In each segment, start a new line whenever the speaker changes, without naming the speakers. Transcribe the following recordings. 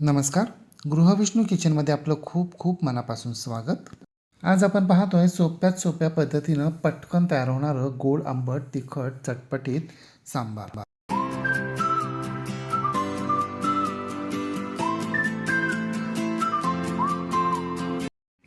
नमस्कार. गृहविष्णू किचनमध्ये आपलं खूप खूप मनापासून स्वागत. आज आपण पाहतो आहे सोप्यात सोप्या पद्धतीनं पटकन तयार होणारं गोड आंबट तिखट चटपटीत सांबार.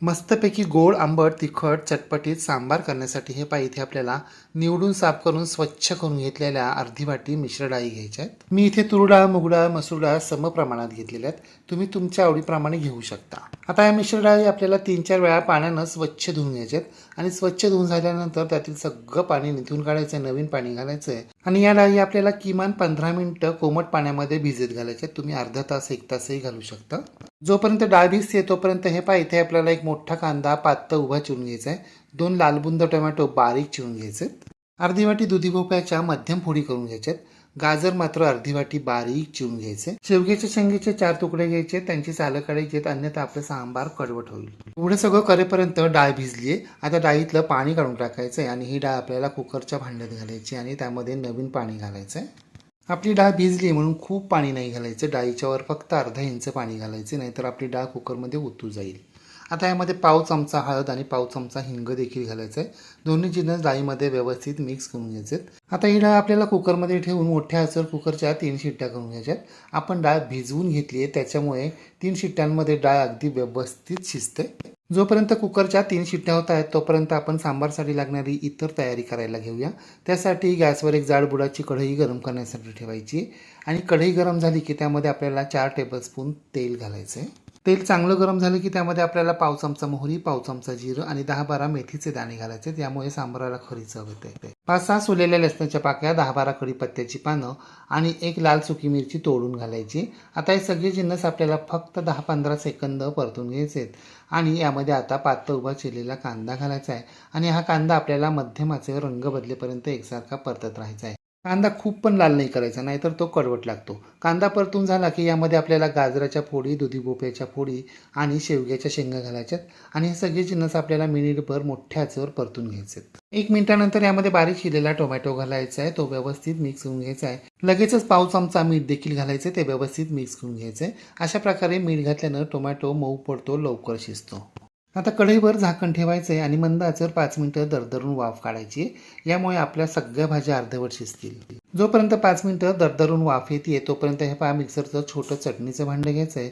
मस्तपैकी गोड आंबट तिखट चटपटीत सांबार करण्यासाठी हे पाय इथे आपल्याला निवडून साफ करून स्वच्छ करून घेतलेल्या अर्धी वाटी मिश्र डाळी घ्यायच्या आहेत. मी इथे तूर डाळ मूग डाळ मसूर डाळ सम प्रमाणात घेतलेल्या आहेत. तुम्ही तुमच्या आवडीप्रमाणे घेऊ शकता. आता या मिश्र डाळी आपल्याला तीन चार वेळा पाण्यानं स्वच्छ धुवून घ्यायचे आहेत. आणि स्वच्छ धुवून झाल्यानंतर त्यातील सगळं पाणी निथून काढायचं आहे नवीन पाणी घालायचं आहे आणि या डाळी आपल्याला किमान पंधरा मिनटं कोमट पाण्यामध्ये भिजत घालायचे. आहेत तुम्ही अर्धा तास एक तासही घालू शकता. जोपर्यंत डाळ भिजते तोपर्यंत हे पहा इथे आपल्याला एक मोठा कांदा पात्त उभा चिरून घ्यायचा आहे. दोन लालबुंद टोमॅटो बारीक चिरून घ्यायचे अर्धी वाटी दुधी भोपळ्याच्या मध्यम फोडी करून घ्यायच्यात गाजर मात्र अर्धी वाटी बारीक चिरून घ्यायचे. शेवग्याच्या शेंगेचे चार तुकडे घ्यायचे. त्यांची सालं काढायचे आहेत, अन्यथा आपलं सांबार कडवट होईल. एवढं सगळं करेपर्यंत डाळ भिजली आहे आता डाळीतलं पाणी काढून टाकायचंय आणि ही डाळ आपल्याला कुकरच्या भांड्यात घालायची आणि त्यामध्ये नवीन पाणी घालायचंय. आपली डाळ भिजली म्हणून खूप पाणी नाही घालायचं. डाळीच्यावर फक्त अर्धा इंच पाणी घालायचे. नाहीतर आपली डाळ कुकरमध्ये ओतू जाईल. आता यामध्ये पाव चमचा हळद आणि पाव चमचा हिंग देखील घालायचं आहे दोन्ही जिन्नस डाळीमध्ये व्यवस्थित मिक्स करून घ्यायचे आता ही डाळ आपल्याला कुकरमध्ये ठेवून मोठ्या आचर कुकरच्या तीन शिट्ट्या करून घ्यायच्यात. आपण डाळ भिजवून घेतली आहे त्याच्यामुळे तीन शिट्ट्यांमध्ये डाळ अगदी व्यवस्थित शिजते जोपर्यंत कुकरच्या तीन शिट्ट्या होत आहेत तोपर्यंत आपण सांबारसाठी लागणारी इतर तयारी करायला घेऊया. त्यासाठी गॅसवर एक जाड बुडाची कढई गरम करण्यासाठी ठेवायची. आणि कढई गरम झाली की त्यामध्ये आपल्याला चार टेबलस्पून तेल घालायचं आहे तेल चांगलं गरम झालं की त्यामध्ये आपल्याला पाव चमचा मोहरी पाव चमचा जिरं आणि दहा बारा मेथीचे दाणे घालायचे. त्यामुळे सांबाराला खरी चव येते. पाच सहा सोलेल्या लसणाच्या पाकळ्या दहा बारा कढीपत्त्याची पानं आणि एक लाल सुकी मिरची तोडून घालायची. आता हे सगळे जिन्नस आपल्याला फक्त दहा पंधरा सेकंद परतून घ्यायचे आहेत. आणि यामध्ये आता पातळ उभा चिरलेला कांदा घालायचा आहे. आणि हा कांदा आपल्याला मध्यम आचेवर रंग बदलेपर्यंत एकसारखा परतत राहायचा आहे. कांदा खूप पण लाल नाही करायचा नाहीतर तो कडवट लागतो. कांदा परतून झाला की यामध्ये आपल्याला गाजराच्या फोडी दुधी भोपळ्याच्या फोडी आणि शेवग्याच्या शेंगा घालायच्यात आणि हे सगळे जिन्नस आपल्याला मिनिटभर मोठ्या आचेवर परतून घ्यायचे एक मिनिटानंतर यामध्ये बारीक शिलेला टोमॅटो घालायचा आहे तो व्यवस्थित मिक्स होऊन घ्यायचा आहे. लगेचच पाव चमचा मीठ देखील घालायचे ते व्यवस्थित मिक्स करून घ्यायचे अशा प्रकारे मीठ घातल्यानं टोमॅटो मऊ पडतो लवकर शिजतो. आता कढईवर झाकण ठेवायचं आहे आणि मंद आचेवर पाच मिनिटं दरदरून वाफ काढायची. यामुळे आपल्या सगळ्या भाज्या अर्धवट शिजतील. जोपर्यंत पाच मिनिटं दरदरून वाफ येते तोपर्यंत हे पहा मिक्सरचं छोटं चटणीचं भांडं घ्यायचं आहे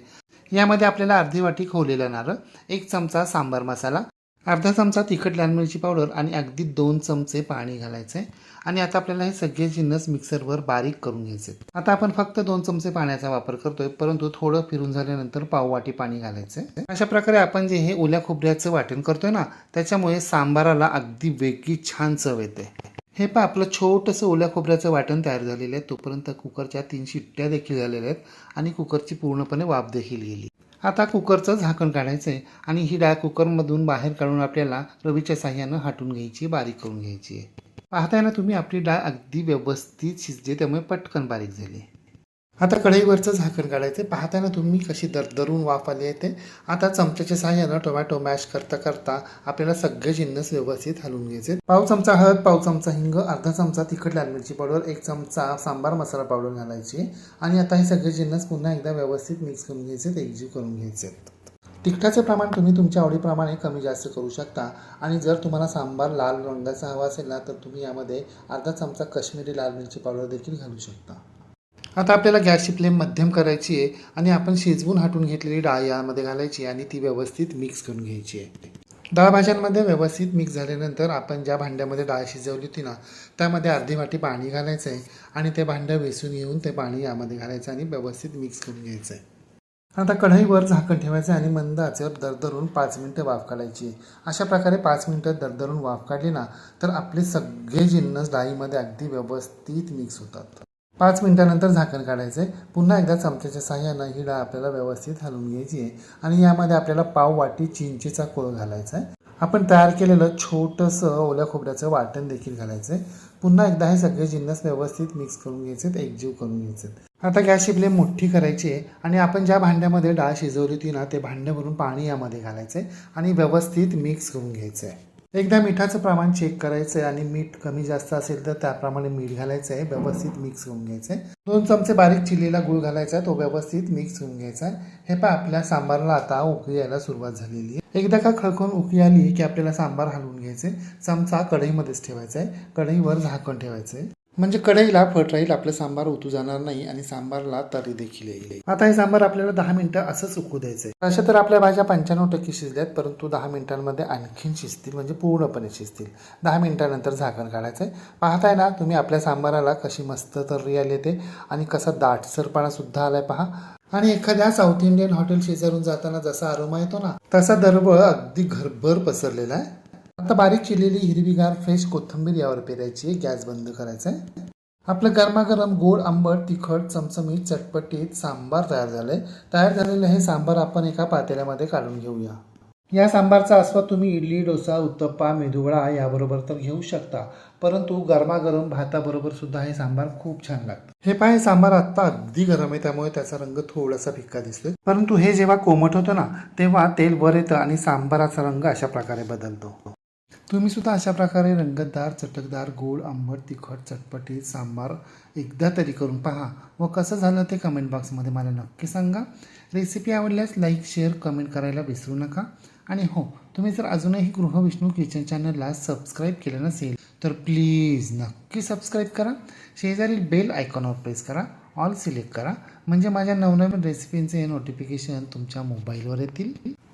यामध्ये आपल्याला अर्धी वाटी खोवलेलं नारळ एक चमचा सांबार मसाला अर्धा चमचा तिखट लाल मिरची पावडर आणि अगदी दोन चमचे पाणी घालायचे आणि आता आपल्याला हे सगळे जिन्नस मिक्सरवर बारीक करून घ्यायचे आता आपण फक्त दोन चमचे पाण्याचा वापर करतोय परंतु थोडं फिरून झाल्यानंतर पाववाटी पाणी घालायचं. अशा प्रकारे आपण जे हे ओल्या खोबऱ्याचं वाटण करतोय ना त्याच्यामुळे सांबाराला अगदी वेगळी छान चव येते. हे पहा आपलं छोटंसं ओल्या खोबऱ्याचं वाटण तयार झालेलं आहे. तोपर्यंत कुकरच्या तीन शिट्ट्या देखील झालेल्या आहेत आणि कुकरची पूर्णपणे वाफ देखील गेली. आता कुकरचं झाकण काढायचं आहे आणि ही डाळ कुकरमधून बाहेर काढून आपल्याला रवीच्या साह्यानं हाटून घ्यायची बारीक करून घ्यायची आहे. पाहताय ना तुम्ही आपली डाळ अगदी व्यवस्थित शिजली त्यामुळे पटकन बारीक झाली. आता कढईवरचं झाकण काढायचं पाहताना तुम्ही कशी दरदरून वाफ आली येते आता चमच्याच्या साह्यानं टोमॅटो मॅश करता करता आपल्याला सगळे जिन्नस व्यवस्थित हलवून घ्यायचे. पाव चमचा हळद पाव चमचा हिंग अर्धा चमचा तिखट लाल मिरची पावडर एक चमचा सांबार मसाला पावडर घालायची. आणि आता हे सगळे जिन्नस पुन्हा एकदा व्यवस्थित मिक्स करून घ्यायचे एकजीव करून घ्यायचे तिखटाचं प्रमाण तुम्ही तुमच्या आवडीप्रमाणे कमी जास्त करू शकता. आणि जर तुम्हाला सांबार लाल रंगाचा हवा असेल ना तर तुम्ही यामध्ये अर्धा चमचा काश्मीरी लाल मिरची पावडर देखील घालू शकता. आता आपल्याला गॅसची फ्लेम मध्यम करायची आहे आणि आपण शिजवून हाटून घेतलेली डाळ यामध्ये घालायची आणि ती व्यवस्थित मिक्स करून घ्यायची आहे. डाळ भाज्यांमध्ये व्यवस्थित मिक्स झाल्यानंतर आपण ज्या भांड्यामध्ये डाळ शिजवली होती ना त्यामध्ये अर्धी वाटी पाणी घालायचं आहे आणि ते भांडं वेसून घेऊन ते पाणी यामध्ये घालायचं आणि व्यवस्थित मिक्स करून घ्यायचं आहे. आता कढईवर झाकण ठेवायचं आणि मंद आचेवर दरदरून पाच मिनटं वाफ काढायची अशा प्रकारे पाच मिनटं दरदरून वाफ काढली ना तर आपले सगळे जिन्नस डाळीमध्ये अगदी व्यवस्थित मिक्स होतात. पाच मिनटानंतर झाकण काढायचं आहे पुन्हा एकदा चमच्याच्या साह्यानं ही डाळ आपल्याला व्यवस्थित हलवून घ्यायची आहे आणि यामध्ये आपल्याला पाव वाटी चिंचेचा कोळ घालायचा आहे आपण तयार केलेलं छोटंसं ओल्या खोबऱ्याचं वाटण देखील घालायचं आहे पुन्हा एकदा हे सगळे जिन्नस व्यवस्थित मिक्स करून घ्यायचे एकजीव करून घ्यायचे आहेत आता गॅसची फ्लेम मोठी करायची आहे आणि आपण ज्या भांड्यामध्ये डाळ शिजवली होती ना ते भांड्यावरून पाणी यामध्ये घालायचं आहे आणि व्यवस्थित मिक्स करून घ्यायचं आहे एकदा मिठाचं प्रमाण चेक करायचं आहे आणि मीठ कमी जास्त असेल तर त्याप्रमाणे मीठ घालायचं आहे व्यवस्थित मिक्स करून घ्यायचं आहे दोन चमचे बारीक चिलीला गूळ घालायचा आहे तो व्यवस्थित मिक्स करून घ्यायचा. आहे हे पहा आपल्या सांबारला आता उकळी यायला सुरुवात झालेली आहे. एकदा का खळखळून उकळी आली की आपल्याला सांबार हलवून घ्यायचे चमचा कढईमध्येच ठेवायचा आहे कढईवर झाकण ठेवायचं आहे म्हणजे कढईला फट राहील आपलं सांबार उतू जाणार नाही आणि सांबारला तरी देखील येईल. आता हे सांबार आपल्याला दहा मिनिटं असंच उकू द्यायचंय. अशा तर आपल्या भाज्या पंच्याण्णव टक्के शिजल्यात परंतु दहा मिनिटांमध्ये आणखीन शिजतील म्हणजे पूर्णपणे शिजतील. दहा मिनिटानंतर झाकण काढायचं आहे पाहताय ना तुम्ही आपल्या सांबाराला कशी मस्त तर्री आली ते आणि कसा दाटसरपणा सुद्धा आलाय पहा. आणि एखाद्या साऊथ इंडियन हॉटेल शेजारून जाताना जसा अरोमा येतो ना तसा दरवळ अगदी घरभर पसरलेला आहे. आता बारीक चिरलेली हिरवीगार फ्रेश कोथिंबीर यावर पेरायची गॅस बंद करायचा आहे आपलं गरमागरम गोड आंबट तिखट चमचमीत चटपटीत सांबार तयार झालंय. तयार झालेलं हे सांबार आपण एका पातेल्यामध्ये काढून घेऊया. या सांबारचा आस्वाद तुम्ही इडली डोसा उत्तप्पा मेदुवडा याबरोबर तर घेऊ शकता. परंतु गरमागरम भाताबरोबर सुद्धा हे सांबार खूप छान लागतं. हे पहा हे सांबार आत्ता अगदी गरम आहे. त्यामुळे त्याचा रंग थोडासा फिक्का दिसतोय. परंतु हे जेव्हा कोमट होतं ना तेव्हा तेल वर येतं आणि सांबाराचा रंग अशा प्रकारे बदलतो. तुम्ही सुद्धा अशा प्रकारे रंगतदार चटकदार गोड आंबट तिखट चटपटीत सांबार एकदा तरी करून पहा. व कसं झालं ते कमेंट बॉक्समध्ये मला नक्की सांगा. रेसिपी आवडल्यास लाईक शेअर कमेंट करायला विसरू नका. आणि हो तुम्ही जर अजूनही गृहविष्णू किचन चॅनलला सबस्क्राईब केलं नसेल तर प्लीज नक्की सबस्क्राईब करा. शेजारील बेल आयकॉनवर प्रेस करा. ऑल सिलेक्ट करा. म्हणजे माझ्या नवनवीन रेसिपींचे नोटिफिकेशन तुमच्या मोबाईलवर येतील.